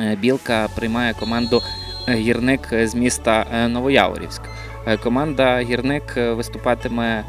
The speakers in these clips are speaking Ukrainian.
Е, Білка приймає команду е, гірник з міста е, Новояворівськ. Е, Команда гірник е, виступатиме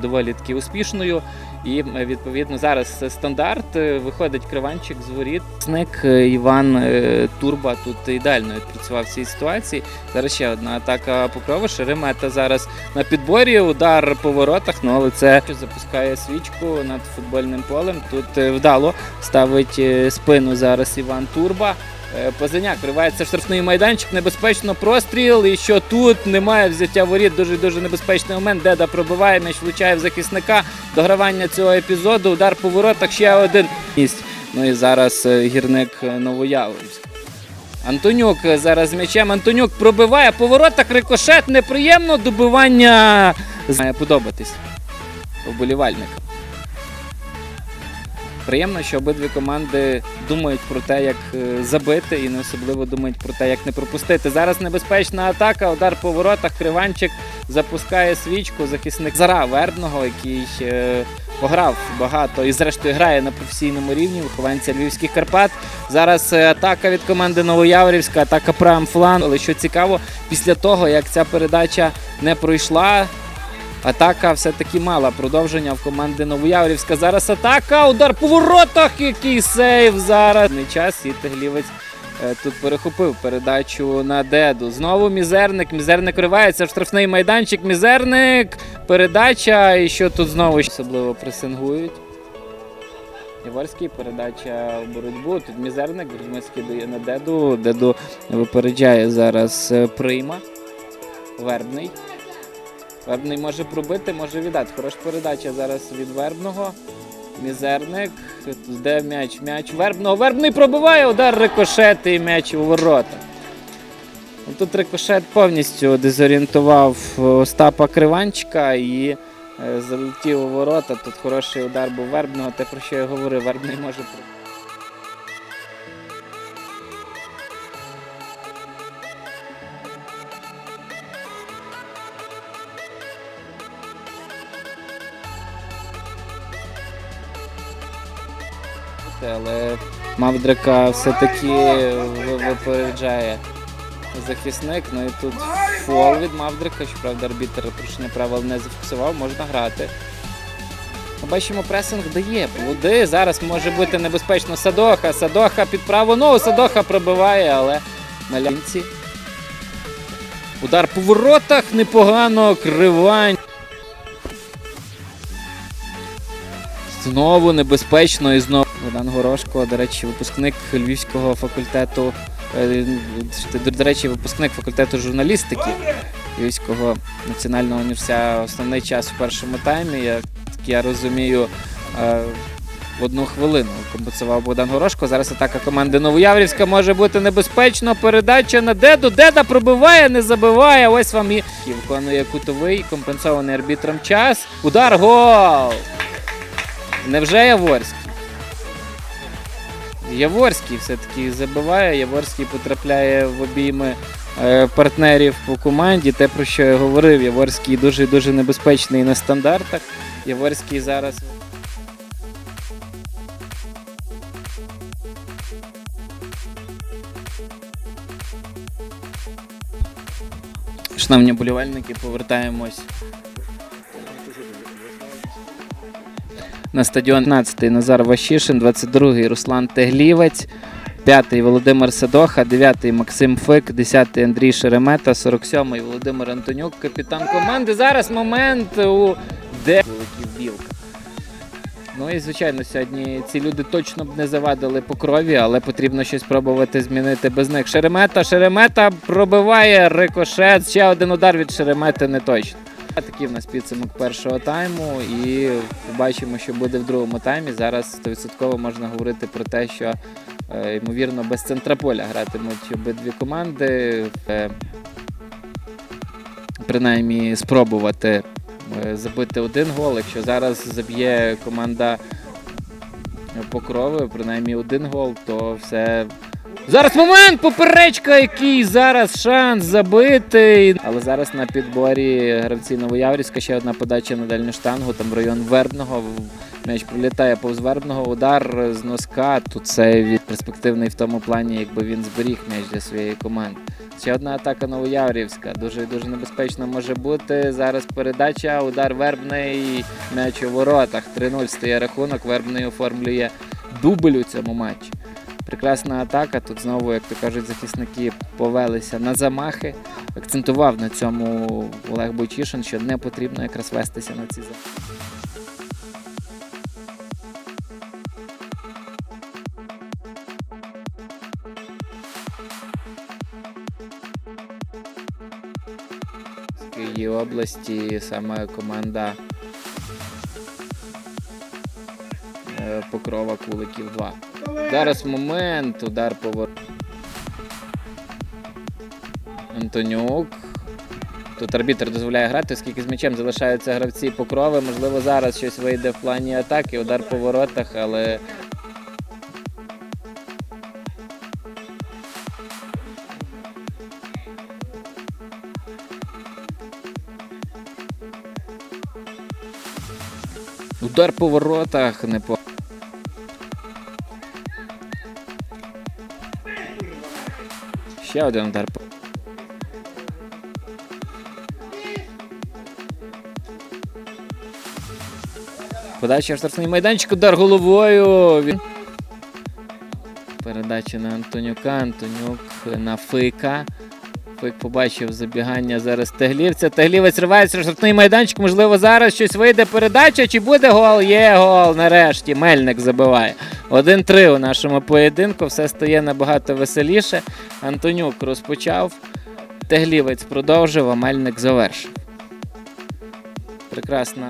доволі таки успішною. І е, відповідно зараз стандарт е, виходить криванчик з воріт. Сник е, Іван е, Турба тут ідеально відпрацював в цій ситуації. Зараз ще одна атака покрова. Шеремета зараз на підборі. Удар по воротах. Ну але це запускає свічку над футбольним полем. Тут е, вдало ставить е, спину зараз Іван Турба. Е, Позаняк вривається в штрафний майданчик, небезпечно простріл. І що тут немає взяття воріт. Дуже дуже небезпечний момент. Деда пробиває, м'яч влучає в захисника. Догравання цього епізоду. Удар по воротах. Ще один місць. Ну і зараз е, гірник е, Новояворівськ. Антонюк зараз з м'ячем. Антонюк пробиває по воротах. Рикошет неприємно. Добивання має подобатись вболівальникам. Приємно, що обидві команди думають про те, як е, забити, і не особливо думають про те, як не пропустити. Зараз небезпечна атака, удар по воротах. Криванчик запускає свічку. Захисник Зара Вербного, який пограв багато і, зрештою, грає на професійному рівні. Вихованця Львівських Карпат. Зараз е, атака від команди Новояворівська, атака правим фланг. Але що цікаво, після того, як ця передача не пройшла, Атака все-таки мала продовження в команди Новояврівська. Зараз атака, удар по воротах, який сейв зараз. Не час і Теглівець е, тут перехопив передачу на деду. Знову мізерник. Мізерник ривається в штрафний майданчик. Мізерник. Передача. І що тут знову особливо пресингують. Яворський передача в боротьбу. Тут мізерник. Грізьмицький дає на деду. Деду випереджає зараз е, прийма. Вербний. Вербний може пробити, може віддати. Хороша передача зараз від Вербного. Мізерник. Де м'яч? М'яч Вербного. Вербний пробиває, удар рикошет і м'яч у ворота. Ну, Тут рикошет повністю дезорієнтував Остапа Криванчика і е, залетів у ворота. Тут хороший удар був Вербного, те про що я говорив, Вербний може пробити. Але Мавдрика все-таки випереджає захисник. Ну і тут фол від Мавдрика, щоправда, арбітр порушення правил не зафіксував, можна грати. Бачимо, пресинг дає. Води. Зараз може бути небезпечно Садоха. Садоха під праву ногу. Садоха пробиває, але на лянці. Удар по воротах непогано. Кривань. Знову небезпечно і знову. Богдан Горошко, до речі, випускник Львівського факультету. е, До, речі, випускник факультету журналістики Львівського національного університету. Основний час в першому таймі. Як я розумію, е, в одну хвилину компенсував Богдан Горошко. Зараз атака команди Новояврівська може бути небезпечно. Передача на Деду. Деда пробиває, не забиває. Ось вам і виконує кутовий, компенсований арбітром час. Удар гол! Невже Яворський? Яворський все-таки забиває. Яворський потрапляє в обійми е, партнерів по команді. Те, про що я говорив, Яворський дуже дуже небезпечний на стандартах. Яворський зараз. Шановні болівальники, повертаємось на стадіон 15-й Назар Вашішин, 22-й Руслан Теглівець, 5-й Володимир Садоха, 9-й Максим Фик, 10-й Андрій Шеремета, 47-й Володимир Антонюк, капітан команди. Зараз момент у де Білка. Ну і звичайно, сьогодні ці люди точно б не завадили по крові, але потрібно щось пробувати змінити без них. Шеремета, Шеремета пробиває рикошет. Ще один удар від Шеремети не точно. Такий в нас підсумок першого тайму, і побачимо, що буде в другому таймі. Зараз 100% можна говорити про те, що е, ймовірно без центраполя гратимуть обидві команди. Е, принаймні спробувати е, забити один гол. Якщо зараз заб'є команда Покрови, принаймні один гол, то все Зараз момент, поперечка, який зараз шанс забити. Але зараз на підборі гравці Новояврівська ще одна подача на дальню штангу, там район Вербного. М'яч пролітає повз Вербного, удар з носка. Тут це від перспективний в тому плані, якби він зберіг м'яч для своєї команди. Ще одна атака Новояврівська. Дуже дуже небезпечно може бути. Зараз передача, удар Вербний, м'яч у воротах. 3-0 стає рахунок. Вербний оформлює дубль у цьому матчі. Прекрасна атака. Тут знову, як то кажуть, захисники повелися на замахи. Акцентував на цьому Олег Бойчишин, що не потрібно якраз вестися на ці замахи. Області саме команда е, Покрова Куликів 2. Зараз момент, удар повор. Антонюк. Тут арбітр дозволяє грати, оскільки з м'ячем залишаються гравці покрови. Можливо, зараз щось вийде в плані атаки, удар по воротах, але удар по воротах не по. Ще один удар. по- Подача в штрафний майданчик, удар головою. Передача на Антонюка. Антонюк на Фика. Фик побачив забігання зараз Теглівця. Теглівець ривається штрафний майданчик. Можливо, зараз щось вийде передача. Чи буде гол? Є гол. Нарешті. Мельник забиває. 1-3 у нашому поєдинку. Все стає набагато веселіше. Антонюк розпочав. Теглівець продовжив, а Мельник завершив. Прекрасна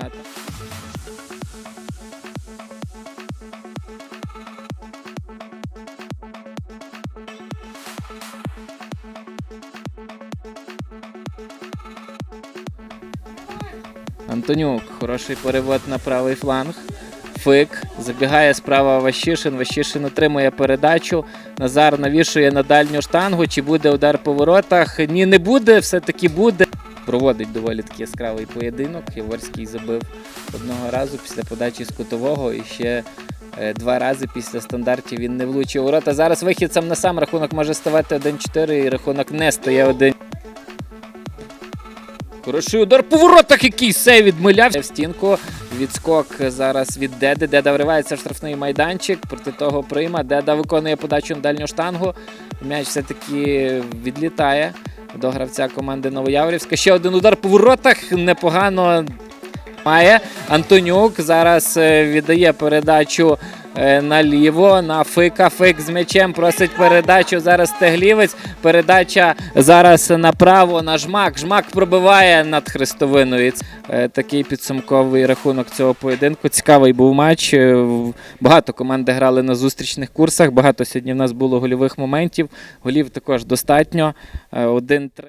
Антонюк, хороший перевод на правий фланг. Фик. Забігає справа Ващишин. Ващишин отримує передачу. Назар навішує на дальню штангу. Чи буде удар по воротах? Ні, не буде, все-таки буде. Проводить доволі такий яскравий поєдинок. Яворський забив одного разу після подачі з кутового і ще е, два рази після стандартів він не влучив у ворота. Зараз вихід сам на сам рахунок може ставати 1-4 і рахунок не стає 1. Хороший удар по воротах, який сей відмилявся в стінку. Відскок зараз від Деди. Деда вривається в штрафний майданчик. Проти того прийма. Деда виконує подачу на дальню штангу. М'яч все-таки відлітає до гравця команди Новояврівська. Ще один удар по воротах. Непогано має. Антонюк зараз е, віддає передачу наліво на Фика. Фик з м'ячем просить передачу. Зараз Теглівець. Передача зараз направо на жмак. Жмак пробиває над хрестовиною. Е, Такий підсумковий рахунок цього поєдинку. Цікавий був матч. Е, Багато команди грали на зустрічних курсах. Багато сьогодні в нас було гольових моментів. Голів також достатньо. Е, Один-три.